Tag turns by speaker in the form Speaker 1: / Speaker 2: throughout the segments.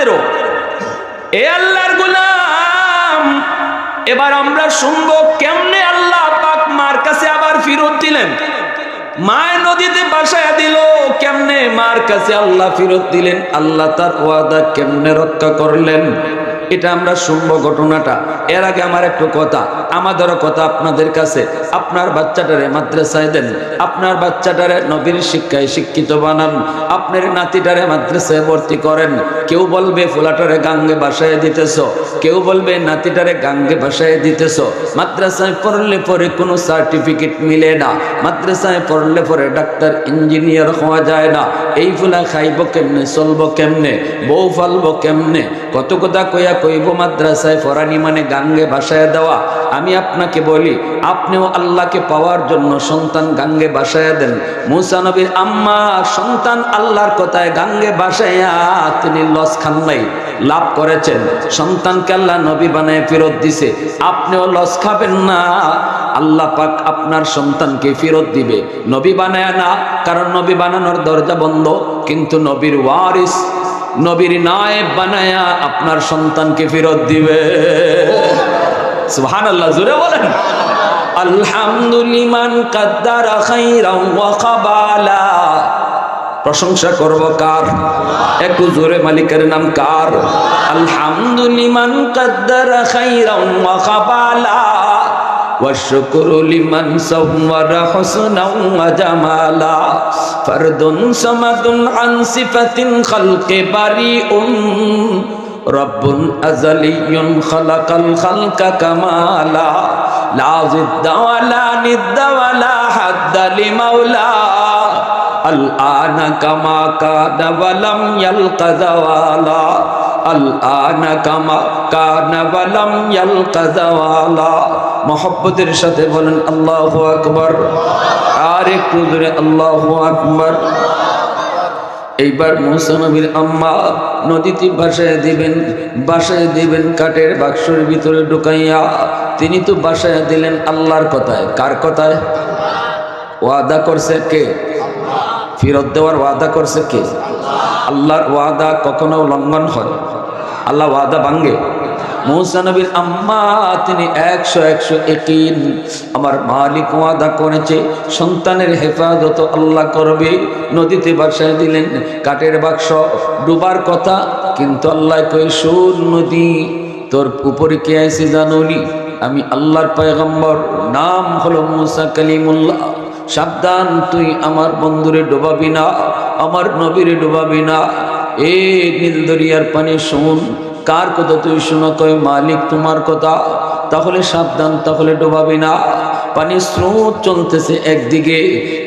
Speaker 1: আমাদেরও। এ আল্লাহর গুলাম। এবার আমরা শুনব কেমনে আল্লাহ পাক মার কাছে আবার ফিরত দিলেন। মায় নদীতে বাসায় দিল, কেমনে মার কাছে আল্লাহ ফিরত দিলেন? আল্লাহ তার ওয়াদা কেমনে রক্ষা করলেন? এটা আমরা শুনব ঘটনাটা। এর আগে আমার একটু কথা, আমাদেরও কথা আপনাদের কাছে। আপনার বাচ্চাটারে মাদ্রাসায় দেন, আপনার বাচ্চাটারে নবীর শিক্ষায় শিক্ষিত বানান, আপনার নাতিটারে মাদ্রাসায় ভর্তি করেন। কেউ বলবে, ফুলাটারে গাঙ্গে বাসায় দিতেছ। কেউ বলবে, নাতিটারে গাঙ্গে বাসায় দিতেছ। মাদ্রাসায় পড়লে পরে কোনো সার্টিফিকেট মিলে না। মাদ্রাসায় পড়লে পরে ডাক্তার, ইঞ্জিনিয়ার হওয়া যায় না। এই ফুলা খাইব কেমনে, চলবো কেমনে, বউ ফালবো কেমনে? কত কথা কইয়া কইব, মাদ্রাসায় ফরানি মানে গাঙ্গে বাসায় দেওয়া। আমি আপনাকে বলি, আপনিও আল্লাহকে পাওয়ার জন্য সন্তান গাঙ্গে বাসায় দেন। মুসা নবীর আম্মা, সন্তান আল্লাহর কথায় গাঙ্গে বাসাইয়া তিনি লস খান নাই, লাভ করেছেন। সন্তানকে আল্লাহ নবী বানায় ফেরত দিছে। আপনিও লস খাবেন না, আল্লাহ পাক আপনার সন্তানকে ফেরত দিবে। নবী বানায় না, কারণ নবী বানানোর দরজা বন্ধ, কিন্তু নবীর ওয়ারিস নবীর নায়েব বানায়া আপনার সন্তানকে ফেরত দিবে। সুবহান আল্লাহ জুড়ে বলেন। আলহামদুলিমান কাদ্দারা খাইরাম প্রশংসা করব কার? একটু জোরে, মালিকের নাম কার? আলহামদুলিমান কাদ্দারা খাইরাম ওয়া খাবালা والشكر لمن صور حسنا وجمالا. فرد صمد عن صفة خلق بريء. رب أزلي خلق الخلق كمالا. لا ضد ولا ند ولا حد لمولاه الآن كما كان ولم يلق زوالا. الآن كما كان ولم يلق زوالا. মহব্বতের সাথে বলেন, আল্লাহ আকবর। আর একটু ধরে আল্লাহ আকবর। এইবার মুসানবীর আম্মা নদীতে বাসায় দিবেন বাসায় দিবেন কাঠের বাক্সের ভিতরে ঢুকাইয়া, তিনি তো বাসায় দিলেন আল্লাহর কথায়। কার কথায়? ওয়াদা করছে কে? ফেরত দেওয়ার ওয়াদা করছে কে? আল্লাহর ওয়াদা কখনো লঙ্ঘন হয়। আল্লাহ ওয়াদা ভাঙ্গে মৌসানবীর আম্মা, তিনি একশো একশো একিন আমার মালিক ওয়াদা করেছে, সন্তানের হেফাজত আল্লাহ করবে। নদীতে বাসায় দিলেন কাঠের বাক্স, ডুবার কথা, কিন্তু আল্লাহ কই সুর নদী, তোর উপরে কে আছে জানুনি আমি আল্লাহর পয়গম্বর, নাম হলো মুসা কালিমুল্লাহ। সাবধান, তুই আমার বন্ধুরে ডোবাবি না, আমার নবীরে ডোবাবি না। এ নীল দরিয়ার পানি, শুন কার কথা তুই শোনো? কয়, মালিক তোমার কথা। তাহলে সাবধান, তাহলে ডোবাবি না। পানি স্রোত চলতেছে একদিকে,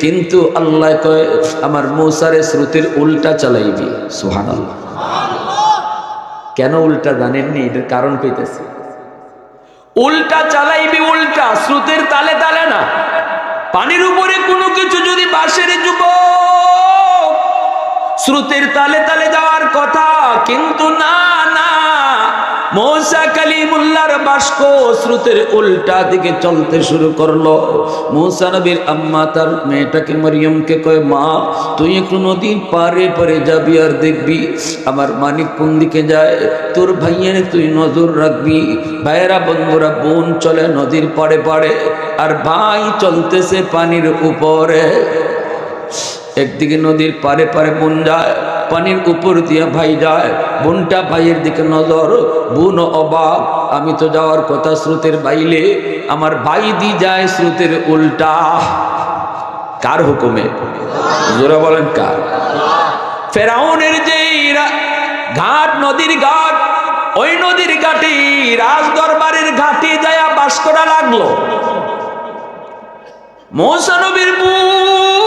Speaker 1: কিন্তু আল্লাহ কয়, আমার মৌসারে স্রোতের উল্টা চালাইবি। সুহান আল্লাহ কেন উল্টা জানেননি? এটার কারণ পেতেছে উল্টা চালাইবি উল্টা, স্রোতের তালে তালে না। পানির উপরে কোনো কিছু যদি বাসের যুব স্রোতের তালে তালে যাওয়ার কথা, কিন্তু না না মৌসা কালিমুল্লার বাস্ক স্রোতের উল্টা দিকে চলতে শুরু করল। মৌসা নবীর আম্মা তার মেয়েটাকে মরিয়মকে কয়, মা, তুই একটু নদীর পারে পারে যাবি আর দেখবি, আমার মানিক কোন দিকে যায়? তোর ভাইয়ের তুই নজর রাখবি। ভাইয়েরা, বন্ধুরা, বোন চলে নদীর পাড়ে পাড়ে, আর ভাই চলতেছে পানির উপরে। একদিকে নদীর পারে পারে বোন যায় পানির উপর দিয়ে ভাই যায়। বোনটা ভাইয়ের দিকে নজর, বোন অবাক, আমি তো যাওয়ার কথা স্রোতের বাইলে, আমার ভাই দি যায় স্রোতের উল্টা। কার হুকুমে? জোরা বলেন কার? ফেরাউনের যে ঘাট, নদীর ঘাট, ওই নদীর ঘাটে রাজ দরবারের ঘাটি যায় বাস করা লাগল। মৌসানবীর বোন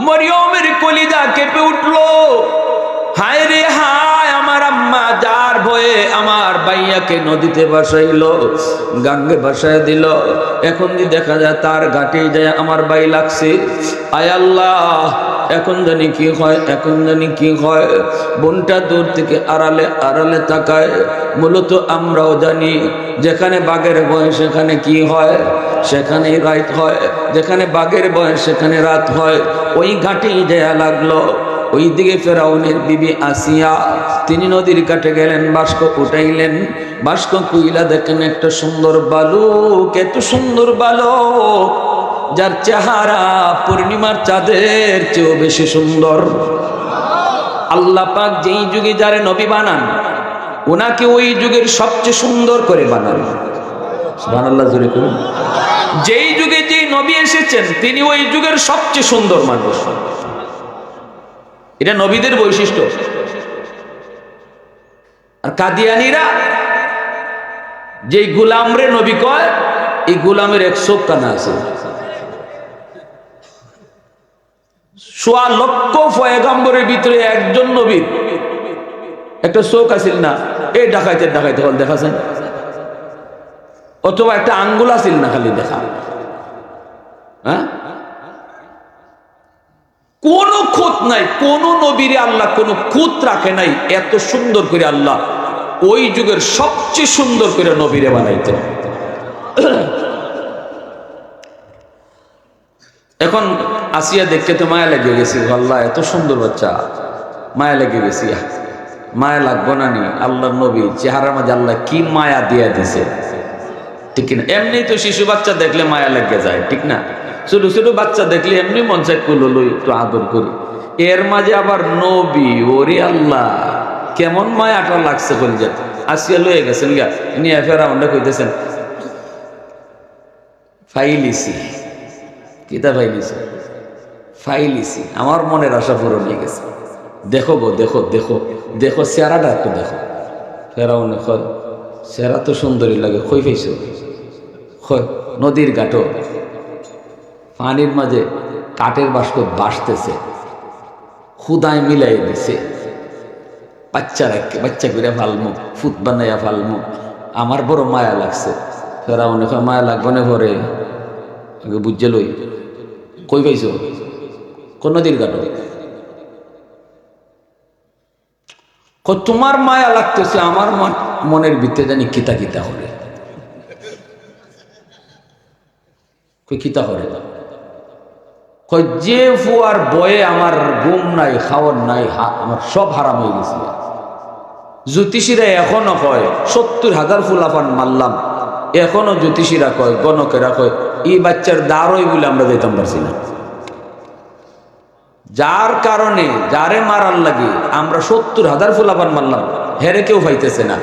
Speaker 1: মরিয়মের কলিজা কেঁপে উঠল। হায় হায়, আমার আম্মা যার ভয়ে আমার বাইয়াকে নদীতে বাসাইলো, গাঙ্গে বাসায় দিল। এখন যে দেখা যায় তার ঘাটে যায় আমার বাই লাগছে। আয় আল্লাহ, এখন জানি কি হয়, এখন জানি কি হয়। বোনটা দূর থেকে আড়ালে আড়ালে তাকায়। মূলত আমরাও জানি যেখানে বাঘের ভয় সেখানে কি হয় সেখানে রাত হয়। যেখানে বাঘের বয়স সেখানে রাত হয়। ওই ঘাটেই দেয়া লাগল। ওইদিকে ফেরাউনের বিবি আসিয়া তিনি নদীর কাটে গেলেন বাস্ক উঠাইলেন। বাস্ক কুইলা দেখেন একটা সুন্দর বালুক, এত সুন্দর বালক, যার চেহারা পূর্ণিমার চাঁদের চেয়েও বেশি সুন্দর। আল্লাহ পাক যেই যুগে যারে নবী বানান ওনাকে ওই যুগের সবচেয়ে সুন্দর করে বানান। করুন। যেই যুগে যেই নবী এসেছেন, তিনি ওই যুগের সবচেয়ে সুন্দর মানুষ। এটা নবীদের বৈশিষ্ট্য। আর কাদিয়ানিরা যেই গুলামরে নবী কয়, এই গুলামের এক চোখ কানা আছে। সোয়া লক্ষ ফয়েগম্বরের ভিতরে একজন নবীর একটা চোখ আছিল না এই ডাকাইতে ডাকাইতে হল দেখাছেন। অথবা একটা আঙ্গুল আছিল না খালি দেখা। হ্যাঁ? কোন খুঁত নাই, কোন নবীরে আল্লাহ কোন খুঁত রাখে নাই, এত সুন্দর করে আল্লাহ ওই যুগের সবচেয়ে সুন্দর করে নবীরে বানাইতে এখন আসিয়া দেখতে তো মায়া লেগে গেছি, আল্লাহ এত সুন্দর বাচ্চা, মায়া লেগে গেছি মায়া লাগবো না নি আল্লাহ নবী, চেহারার মাঝে আল্লাহ কি মায়া দিয়া দিছে। ঠিক না এমনি তো শিশু বাচ্চা দেখলে মায়া লেগে যায়, ঠিক না? ছোট ছোট বাচ্চা দেখলে এমনি মন চাই কুলো লই একটু আদর করি। এর মাঝে আবার নবী, ওরে আল্লাহ, কেমন মায়াটা লাগছে বলে যেত আসিয়া লয়ে গেছেন গা নিয়ে ফেরা আমরা কইতেছেন, ফাইলিসি। কিতা ফাইলিসি? ফাইলিসি, আমার মনের আশা পূরণ হয়ে গেছে। দেখো গো দেখো দেখো দেখো, চেহারাটা একটু দেখো। ফেরাও কয় চেহারা তো সুন্দরী লাগে খই পাইছো? খয় নদীর ঘাটো পানির মাঝে কাঠের বাস্ক বাসতেছে। খুদায় মিলাই দিছে। বাচ্চা রাখে বাচ্চা করে ফালমু, ফুট বানাইয়া ফালমু। আমার বড় মায়া লাগছে। ফেরাও কয় মায়া লাগবে না ভরে। আগে বুঝছে লই। কই পাইছো? কোন নদীর কই তোমার মায়া লাগতেছে, আমার মন- মনের ভিতরে জানি কিতা কিতা কই কিতা হলে কই যে ফুয়ার বয়ে আমার ঘুম নাই, খাওয়ার নাই আমার সব হারাম হয়ে গেছে। জ্যোতিষীরা এখনও কয়, সত্তর হাজার ফুলাফান মারলাম। এখনও জ্যোতিষীরা কয়, গণকেরা কয়, এই বাচ্চার দাঁড়ই বলে আমরা যেতাম পারছি না। যার কারণে যারে মারার লাগে আমরা সত্তর হাজার ফুলাফান মারলাম, হেরে কেউ পাইতেছে না।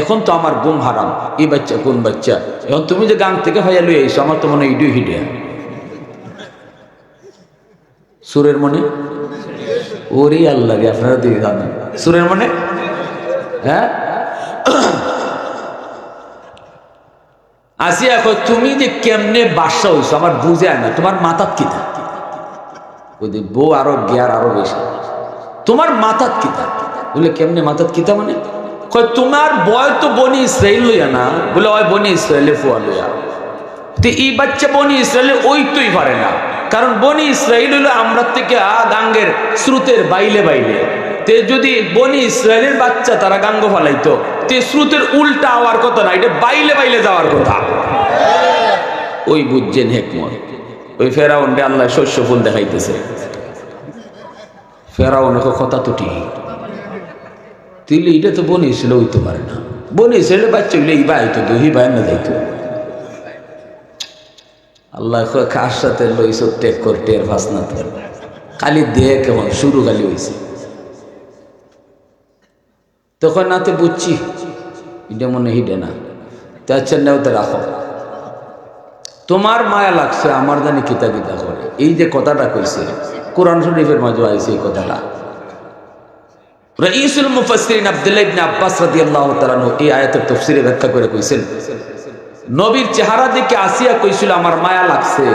Speaker 1: এখন তো আমার গুম হারাম, এই বাচ্চা কোন বাচ্চা? এখন তুমি যে গান থেকে ভাইয়া লই আইসো, আমার তো মনে হয় ইডিও হিডে। সুরের মনে ওরে আল্লাহ রে, আপনারা দিকে জানেন সুরের মনে হ্যাঁ? আসিয়া কয় তুমি যে কেমনে বাসা হইছো আমার বুঝে না। তোমার মাথাত কিতা ওই বউ আরও জ্ঞার আরও বেশি। তোমার মাথাত কিতা বলে কেমনে মাথাত কিতা মানে? কয় তোমার বয় তো বনি ইসরায়েল লইয়া না। বলে ওই বনি ইসরায়েলে ফুয়া লইয়া। তো এই বাচ্চা বনি ইসরায়েলে ওই তুই পারে না। কারণ বনি ইসরায়েল হলো আমরা থেকে আ গাঙ্গের স্রোতের বাইলে বাইলে। তে যদি বনি ইসরায়েলের বাচ্চা তারা গাঙ্গ ফালাইতো, তে স্রোতের উল্টা হওয়ার কথা না, এটা বাইলে বাইলে যাওয়ার কথা। ওই বুঝছেন হেকমত। ওই ফেরাউনটা আল্লাহ শস্য ফুল দেখাইতেছে। ফেরাউন কথা তুটি তিলে এটা তো বনি ছিল হইতে পারে না। বনি ছেলে বাচ্চা হইলে ই বাইতো দহি বাই না যাইতো। আল্লাহ কার সাথে লইছ? টেক কর, টের ফাস না তোর। খালি দে কেমন? শুরু খালি হয়েছে তখন না তো বুঝছি, এটা মনে হিডে না। তো আচ্ছা নেও তো রাখো। তোমার মায়া লাগছে, আমার জানি কিতা কিতা করে। এই যে কথাটা কইছে, কোরআন শরীফের মাঝে আইছে এই কথাটা। রঈসুল মুফাসসিরিন আব্দুল্লাহ ইবনে আব্বাস রাদিয়াল্লাহু তাআলা এই আয়াতের তাফসীরে ব্যাখ্যা করে কইছেন নবীর চেহারা দেখে আসিয়া কইছিল, আমার মায়া লাগছে।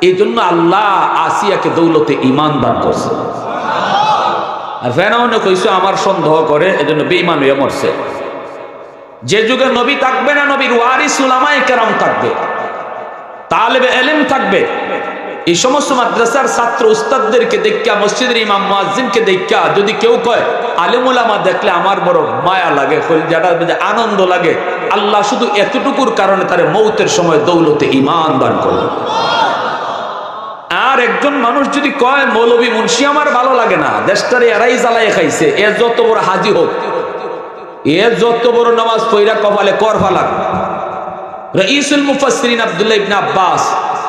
Speaker 1: এই জন্য আল্লাহ আসিয়াকে দৌলতে ইমান দান করছে। আর ফেরাউনে কইছে, আমার সন্দেহ করে, এজন্য বেঈমান হয়ে মরছে। যে যুগে নবী থাকবে না, নবীর ওয়ারিস উলামায়ে কেরাম থাকবে। তালেবে এলেম থাকবে। এই সমস্ত মাদ্রাসার ছাত্র উস্তাদদেরকে দেখা মসজিদের ইমাম, মুয়াজ্জিনকে দেখা যদি কেউ কয়, আলেম ওলামা দেখলে আমার বড় মায়া লাগে যারা আনন্দ লাগে। আল্লাহ শুধু এতটুকুর কারণে তার মৌতের সময় দৌলতে ইমান দান করবে আর একজন মানুষ যদি কয়, মৌলবী মুন্সি, আমার ভালো লাগে না। দেশটারে এরাই জ্বালাই খাইছে। এ যত বড় হাজি হোক, এ যত বড় নামাজ পইরা কপালে কর ফালাক। রঈসুল মুফাসসিরিন আব্দুল্লাহ ইবনে আব্বাস,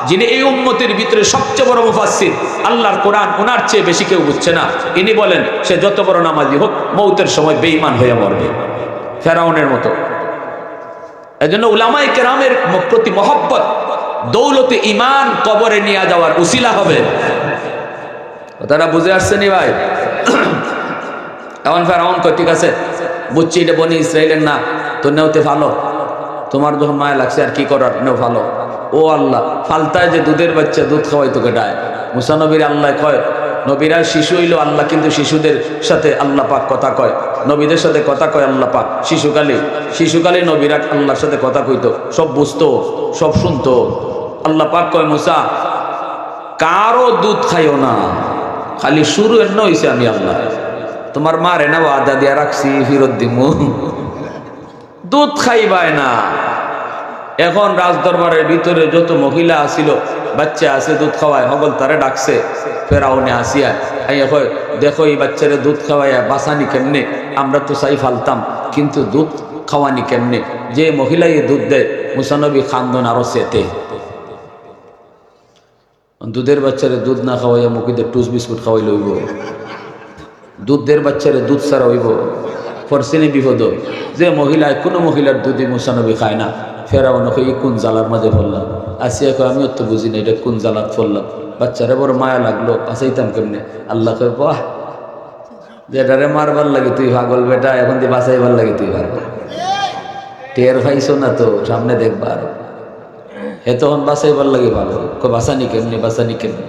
Speaker 1: যিনি এই উম্মতের ভিতরে সবচেয়ে বড় মুফাসসির, আল্লাহর কোরআন ওনার চেয়ে বেশি কেউ বুঝছে না। ইনি বলেন, সে যত বড় নামাজি হোক, মৌতের সময় বেঈমান হয়ে মরবে। ফেরাউনের মতো। এজন্য উলামায়ে কেরামের প্রতি মহব্বত, দৌলতে ইমান কবরে নিয়ে যাওয়ার উসিলা হবে। কথাটা বুঝে আসছেনি ভাই? এখন ফেরাউন কয়, ঠিক আছে, বুঝছি এটা বনি ইসরায়েলের না, তো নেওতে ভালো। তোমার যখন মায়া লাগছে আর কি করার, নেও ভালো। ও আল্লাহ, ফালতায় যে দুধের বাচ্চা দুধ খাওয়াই তোকে ডায়। মুসা নবীর আল্লাহ কয়, নবীরা শিশু হইল, আল্লাহ কিন্তু শিশুদের সাথে আল্লাহ পাক কথা কয়। নবীদের সাথে কথা কয় আল্লাহ পাক। শিশুকালে শিশুকালে নবীরা আল্লাহর সাথে কথা কইতো। সব বুঝতো, সব শুনতো। আল্লাহ পাক কয়, মুসা, কারও দুধ খাইও না। খালি শুরু এর হইছে আমি আল্লাহ। তোমার মারে না আদা দিয়া রাখছি, ফিরত দিমু। দুধ খাইবায় না। এখন রাজ দরবারের ভিতরে যত মহিলা আসিল, বাচ্চা আছে, দুধ খাওয়ায়, হগল তারে ডাকছে, ফেরাউনে আসিয়া দেখো এই বাচ্চারে দুধ খাওয়াইয়া বাসানি কেমনে? আমরা তো চাই ফালতাম, কিন্তু দুধ খাওয়ানি কেমনে? যে মহিলা এই দুধ দেয়, মুসানবী খান্দন আরও সেতে। দুধের বাচ্চারে দুধ না খাওয়াইয়া মুখিদের টুস বিস্কুট খাওয়াই লইব। দুধের বাচ্চারে দুধ ছাড়া হইব। ফরসিনি বিপদ যে মহিলায় কোনো মহিলার দুধই মুসানবী খায় না। ফেরাও নকে এই কোন জ্বালার মাঝে পড়লাম আসিয়া কয়, আমিও তো বুঝি না এটা কোন জ্বালার পড়লাম বাচ্চারে বড় মায়া লাগল বাঁচাইতাম কেমনে? আল্লাহ কয়, বাহ যেটারে মারবার লাগে, তুই পাগল বেটা, এখন তুই বাঁচাইবার লাগে তুই পারব টের পাইছো না তো, সামনে দেখবার হে তখন বাঁচাইবার লাগে ভালো কয়, বাঁচানি কেমনে বাঁচানি কেমনে?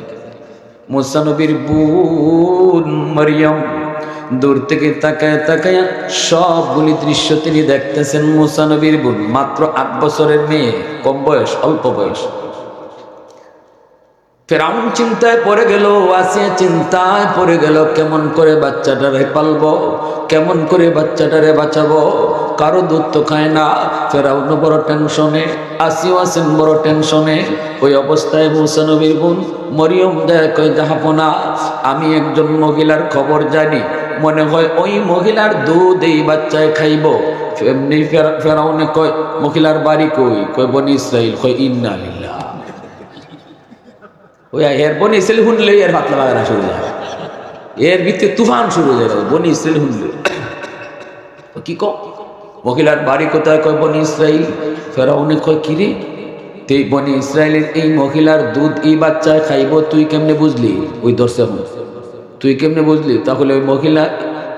Speaker 1: মুসানবীর বোন মারিয়াম দূর থেকে তাকায় তাকায় সবগুলি দৃশ্য তিনি দেখতেছেন মুসানবীর বোন, মাত্র আট বছরের মেয়ে, কম বয়স, অল্প বয়স। ফেরাউন চিন্তায় পড়ে গেল আসিয়া চিন্তায় পড়ে গেল, কেমন করে বাচ্চাটারে পালবো, কেমন করে বাচ্চাটারে বাঁচাবো, কারও দুধ তো খায় না। ফেরাউন বড় টেনশনে, আসিও আছেন বড় টেনশনে, ওই অবস্থায় মুসানবীর বোন, মরিয়ম দেয় কয় জাহাপনা, আমি একজন মহিলার খবর জানি। মনে হয় ওই মহিলার দুধ এই বাচ্চায় খাইব। এমনি ফেরাউনে কয়, মহিলার বাড়ি কই? কয়, বনি ইসরাইল। কয়, ইন্না ওই এর ইসরাইল শুনলে এর শুরু এর তুফান শুরু হয়ে বনি ইসরাইল শুনলে। কি কো মহিলার বাড়ি কোথায়? কয়, বনি ইসরাইল। ফেরাউনে কয় কিরে তুই বনি ইসরায়েলের এই মহিলার দুধ এই বাচ্চায় খাইব, তুই কেমনে বুঝলি? ওই দর্শক। তুই কেমনে বুঝলি? তাহলে ওই মহিলা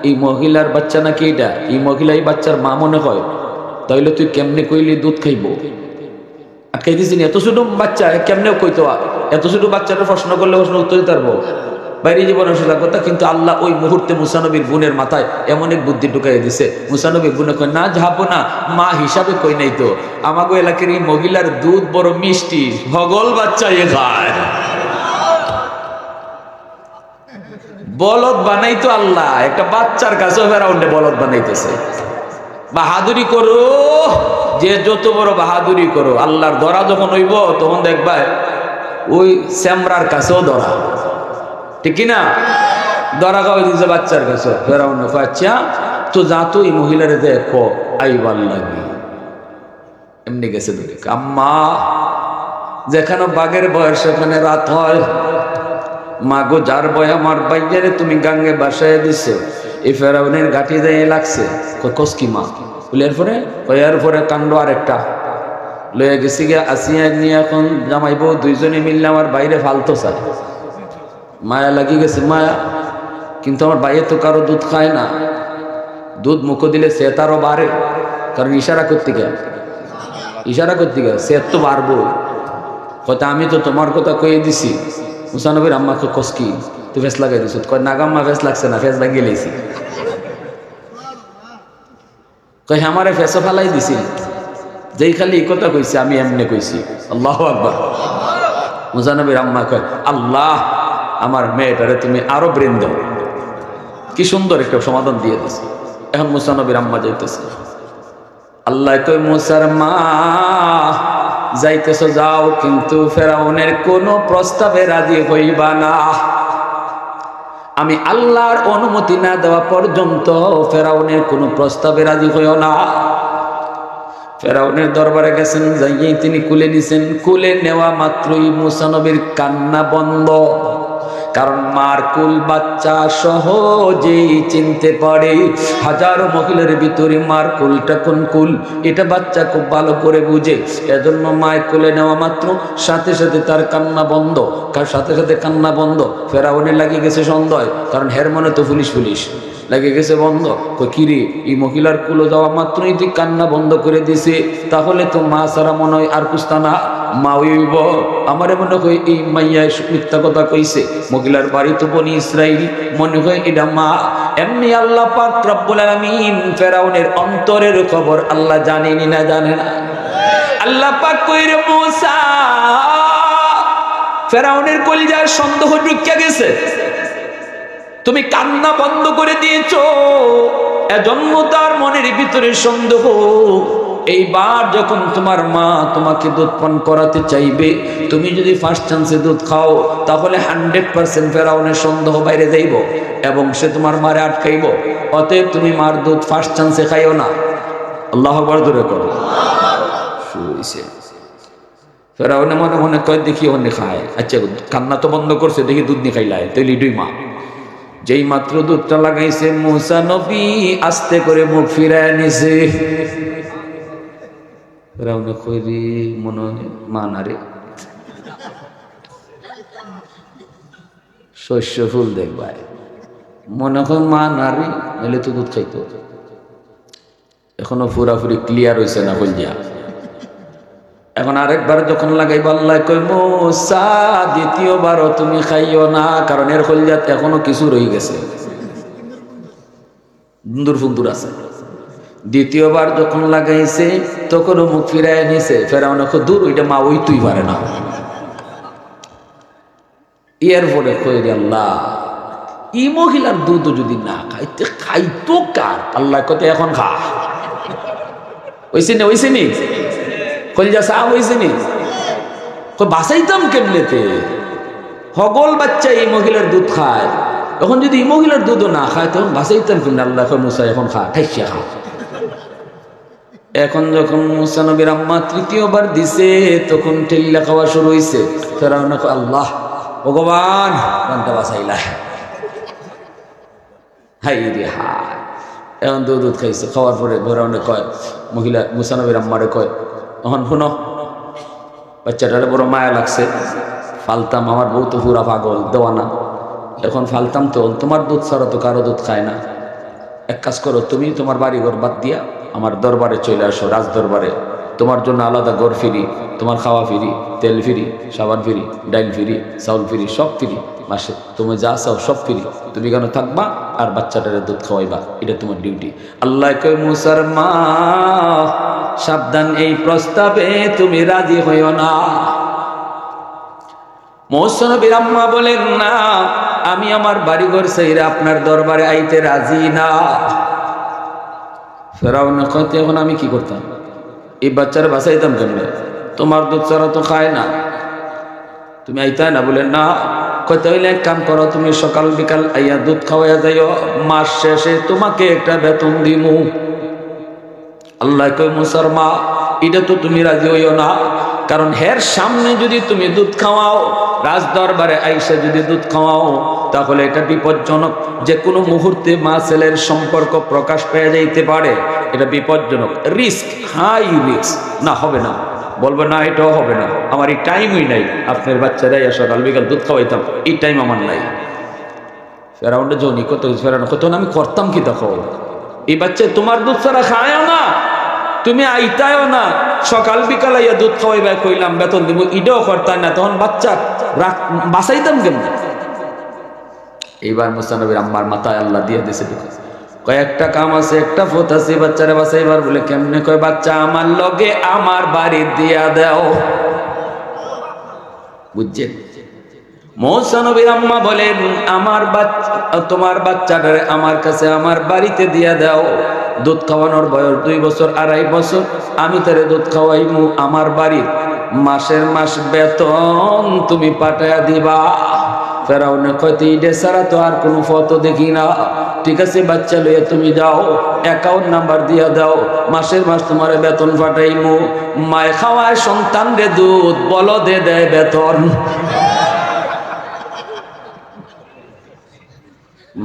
Speaker 1: এই মহিলার বাচ্চা নাকি এটা এই মহিলা এই বাচ্চার মা মনে হয়। তাহলে তুই কেমনে কইলি দুধ খাইব? আটকাই নি, এত ছোট বাচ্চা এ কেমনে কইতো? এত ছোট বাচ্চাটা প্রশ্ন করলে প্রশ্ন উত্তর দিতে পারব। বাইরে জীবনে সোজা কথা কিন্তু আল্লাহ ওই মুহূর্তে মুসানবীর বোনের মাথায় এমন এক বুদ্ধি ঢুকাই দিছে। মুসানবীর বোনে কয় না যাব না। মা হিসাবে কই নাই তো? আমাগো এলাকার এই মহিলার দুধ বড় মিষ্টি ভগল বাচ্চা এ খায়। বলদ বানাইতো আল্লাহ। একটা বাচ্চার কাছেও ফেরাউন্ডে বলদ বানাইতেছে। বাহাদুরি করো, যে যত বড় বাহাদুরি করো, আল্লাহর দরা যখন হইব, তখন দেখবা ওই স্যামরার কাছেও দরা ঠিক না? ধরা খাওয়াই দিছে বাচ্চার কাছে ফেরাউন আচ্ছা তো যা তো এই মহিলারে দেখো আইবার লাগে এমনি গেছে দূরে। আম্মা, যেখানে বাঘের বয়স সেখানে রাত হয়। মাগো, যার বয় আমার বাইরে তুমি গাঙ্গে বাসায় দিছো, এই ফেরাউনের গাঠি দিয়ে লাগছে। কসকি মা? বলে, এরপরে? এরপরে কাণ্ড আরেকটা। লয়ে গেছি গিয়া আসিয়া নিয়ে এখন জামাইবো দুইজনে মিললে আমার বাইরে ফালতো চায় মায়া লাগি গেছে, মায়া। কিন্তু আমার বাইরে তো কারও দুধ খায় না। দুধ মুখ দিলে সে তারও বাড়ে। কারণ ইশারা করতে গেল ইশারা করতে গেল সে তো বাড়বো। কথা আমি তো তোমার কথা কয়ে দিছি। মুসানবীর আম্মাকে কসকি তুই ফেস লাগাই দিছ কয় নাগাম্মা ফেস লাগছে না, ফেস লাগিয়ে লেছি কয়, আমারে ফেসও ফেলাই দিছি। যেই খালি এই কথা কইছি, আমি এমনি কইছি। আল্লাহ আকবার। মুসানবীর আম্মা কয়, আল্লাহ, আমার মেয়েটারে তুমি আরও ব্রেন দাও। কি সুন্দর একটা সমাধান দিয়ে দিছে। এখন মুসানবীর আম্মা যাইতেছে। আল্লাহ কই মুসার মা যাইতেছ, যাও, কিন্তু ফেরাউনের কোনো প্রস্তাবে রাজি হইবা না। আমি আল্লাহর অনুমতি না দেওয়া পর্যন্ত ফেরাউনের কোনো প্রস্তাবে রাজি হইও না। ফেরাউনের দরবারে গেছেন যাইয়েই তিনি কুলে নিছেন। কুলে নেওয়া মাত্রই মুসানবীর কান্না বন্ধ। কারণ মার কুল বাচ্চা সহজেই চিনতে পারে। হাজারো মহিলার ভিতরে মার কুলটা কোন কুল? এটা বাচ্চা খুব ভালো করে বুঝে। এজন্য মায়ের কোলে নেওয়া মাত্র। সাথে সাথে তার কান্না বন্ধ। কার সাথে সাথে কান্না বন্ধ? ফেরাউনে লাগিয়ে গেছে সন্দেহ। কারণ হের মনে তো পুলিশ পুলিশ লাগে গেছে বন্ধ। কিরে এই মহিলার কুলো যাওয়া মাত্রই তুই কান্না বন্ধ করে দিছে তাহলে তো মা সারা মনে হয় আর কুস্তানা মা হইব আমারে মনে হয় এই মাইয়া মিথ্যা কথা কইছে। মহিলার বাড়ি তো বনি ইসরাইল, মনে হয় এটা মা। এমনি আল্লাহ পাক রব্বুল ফেরাউনের অন্তরের খবর আল্লাহ জানেনি না জানে না। আল্লাহ পাক কইরে মুসা, ফেরাউনের কলিজায় সন্দেহ ঢুকিয়া গেছে। তুমি কান্না বন্ধ করে দিয়েছ, এজন্য তার মনের ভিতরে সন্দেহ। এইবার যখন তোমার মা তোমাকে দুধ পান করাতে চাইবে, তুমি যদি ফার্স্ট চান্সে দুধ খাও, তাহলে হান্ড্রেড পার্সেন্ট ফেরাউনের সন্দেহ বাইরে যাইব এবং সে তোমার মারে আটকাইব। অতএব তুমি মার দুধ ফার্স্ট চান্সে খাইও না। আল্লাহ দূরে করো। ফেরাউনে মনে মনে কয়, দেখি অন্য খায়। আচ্ছা কান্না তো বন্ধ করছে, দেখি দুধ নি খাইলায়। তৈলি দুই মা। যেই মাত্র দুধটা লাগাইছে, মুসা নবী আস্তে করে মুখ ফিরায় নিছে। শস্য ফুল দেখবায় মনে হয় মা না রে নাহলে তো দুধ খাইতো। এখনও পুরাপুরি ক্লিয়ার হয়েছে না বলিয়া এখন আরেকবার যখন লাগাই আল্লাহ কই মোসা, দ্বিতীয়বারও তুমি খাইও না, কারণ এর কলজাত এখনও কিছু রয়ে গেছে। দুন্দুর ফুন্দুর আছে। দ্বিতীয়বার যখন লাগাইছে, তখনও মুখ ফিরায় নিছে। ফেরা অনেক দূর, ওইটা মা ওই তুই পারে না। এর পরে কই আল্লাহ, ই মহিলার দুধ যদি না খাইতে খাইতো কার? আল্লাহ কত এখন খা। ওইসে নি ওইসে নি? কলিজা সাহ হয়েছে নি? বাসাইতাম কেমনেতে হগল বাচ্চা এই মহিলার দুধ খায়। এখন যদি এই মহিলার দুধও না খায়, তখন বাসাইতাম কেমনে? আল্লাহ মুসা এখন খা ঠাইসিয়া খা। এখন যখন মুসা নবীর আম্মা তৃতীয়বার দিছে তখন ঠেল্লা খাওয়া শুরু হয়েছে ফেরাও না কয়, আল্লাহ ভগবান গানটা বাসাইলা হাই রে হায় এখন দুধ দুধ খাইছে। খাওয়ার পরে ফেরাউনে কয় মহিলা মুসানবীর আম্মারে কয় তখন শুনো বাচ্চাটারে বড় মায়া লাগছে। ফালতাম আমার বউ তো পুরা পাগল দেওয়ানা। এখন ফালতাম তো তোমার দুধ ছাড়া তো কারও দুধ খায় না। এক কাজ করো তুমি তোমার বাড়ি ঘর বাদ দিয়া আমার দরবারে চলে আসো, রাজ দরবারে। তোমার জন্য আলাদা ঘর ফিরি, তোমার খাওয়া ফিরি, তেল ফিরি, সাবান ফিরি, ডাইল ফিরি, চাউল ফিরি, সব ফিরি। মাসে তুমি যা চাও সব ফিরি। তুমি কেন থাকবা? আর বাচ্চাটারে দুধ খাওয়াইবা, এটা তোমার ডিউটি আল্লাহ কই মুসার মা, সাবধান এই প্রস্তাবে তুমি রাজি হইও না। মৌসনবীর বলেন, না, আমি আমার বাড়িঘর সেইরা আপনার দরবারে আইতে রাজি না। ফেরাও না কইতে এখন আমি কি করতাম? এই বাচ্চারা বাঁচাইতাম কেমনে? তোমার দুধ ছাড়া তো খায় না। তুমি আইতাই না, বলে না। কইতে হইলে এক কাম করো, তুমি সকাল বিকাল আইয়া দুধ খাওয়াইয়া যাইও। মাস শেষে তোমাকে একটা বেতন দিমু। আল্লাহ কই মুসার মা এটা তো তুমি রাজি হইও না। কারণ হের সামনে যদি তুমি দুধ খাওয়াও রাজ দরবারে আইসা যদি দুধ খাওয়াও, তাহলে এটা বিপজ্জনক। যে কোনো মুহূর্তে মা ছেলের সম্পর্ক প্রকাশ পেয়ে যাইতে পারে। এটা বিপজ্জনক। Risk, high risk. না, হবে না। বলবে, না, এটাও হবে না। আমার এই টাইমই নাই। আপনার বাচ্চারাই সকাল বিকাল দুধ খাওয়াইতাম। এই টাইম আমার নাই। ফেরাউন্ডে জনি কত ফেরাউন্ড কত আমি করতাম কি দেখো? এই বাচ্চা তোমার দুধ ছাড়া খায়ও না। তুমি আইতায়ও না, সকাল বিকাল আইয়া দুধ খাওয়াইবা কইলাম, বেতন দিব ইটাও করতাম না, তখন বাচ্চা রাখ, বাঁচাইতাম কেমন? এইবার মুসানবীর আম্মার মাথায় আল্লাহ দিয়ে দিছে কয়েকটা কাম আছে, একটা ফোত আছে বাচ্চারা বাঁচাইবার বলে কেমনে কয়, বাচ্চা, আমার লগে আমার বাড়ি দিয়া দাও। বুঝছেন? মৌসানবীর আম্মা বলেন, আমার বাচ্চা তোমার বাচ্চাটারে আমার কাছে আমার বাড়িতে দিয়া দাও। দুধ খাওয়ানোর বয়স দুই বছর আড়াই বছর। আমি তারে দুধ খাওয়াইমু। আমার বাড়ি মাসের মাস বেতন তুমি পাঠায়া দিবা। ফেরাউনে কয়তো ইডে ছাড়া তো আর কোনো ফটো দেখি না। ঠিক আছে, বাচ্চা লইয়া তুমি যাও। অ্যাকাউন্ট নাম্বার দিয়া দাও। মাসের মাস তোমার বেতন পাঠাইমু। মায় খাওয়ায় সন্তান রে দুধ বল দে দেয় বেতন।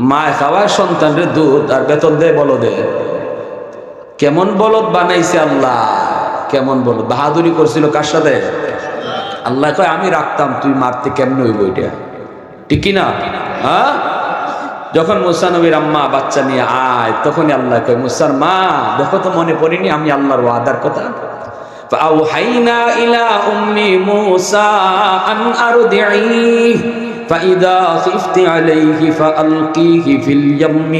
Speaker 1: মায় খাওয়ায় সন্তান রে দুধ আর বেতন দেয় বলো দে কেমন বলদ বানাইছে আল্লাহ কেমন বলদ বাহাদুরি করছিল কার সাথে আল্লাহ কয় আমি রাখতাম তুই মারতে কেমনে হইব এটা ঠিক না হ্যাঁ যখন মুসানবীর আম্মা বাচ্চা নিয়ে আয় তখনই আল্লাহ কয় মুসার মা দেখো তো মনে পড়িনি আমি আল্লাহর ওয়াদার কথা فأوحينا إلى أم موسى أن أرضعيه فإذا خفت عليه فألقيه في اليم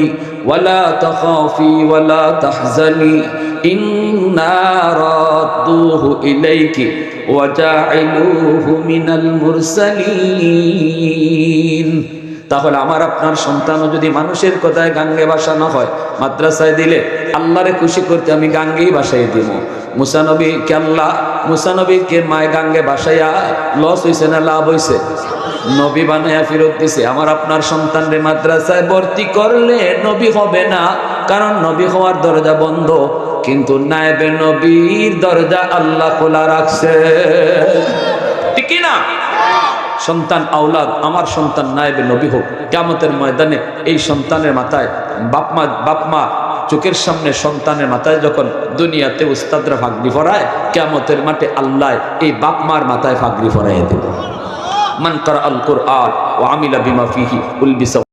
Speaker 1: ولا تخافي ولا تحزني إنا رادوه إليك وجاعلوه من المرسلين তাহলে আমার আপনার সন্তানও যদি মানুষের কথায় গাঙ্গে বাসানো হয় মাদ্রাসায় দিলে আল্লাহরে খুশি করতে আমি গাঙ্গেই বাসাই দিব মুসানবী কে আল্লাহ মুসানবীকে মায় গাঙ্গে বাসাইয়া লস হইছে না লাভ হইছে নবী বানাইয়া ফেরত দিছে। আমার আপনার সন্তানরে মাদ্রাসায় ভর্তি করলে নবী হবে না, কারণ নবী হওয়ার দরজা বন্ধ। কিন্তু নায়েবে নবীর দরজা আল্লাহ খোলা রাখছে। ঠিক না সন্তান আওলাদ, আমার সন্তান নায়েবে নবী হোক কেমতের ময়দানে এই সন্তানের মাথায় বাপমা বাপমা চোখের সামনে সন্তানের মাথায় যখন দুনিয়াতে উস্তাদরা ফাগরি ফরায় কেমতের মাঠে আল্লাহ এই বাপমার মাথায় ফাগরি ফরাইয়া দেবে। মান করা আল কোরআন ও আমিলা বিমা ফিহি উলবিসা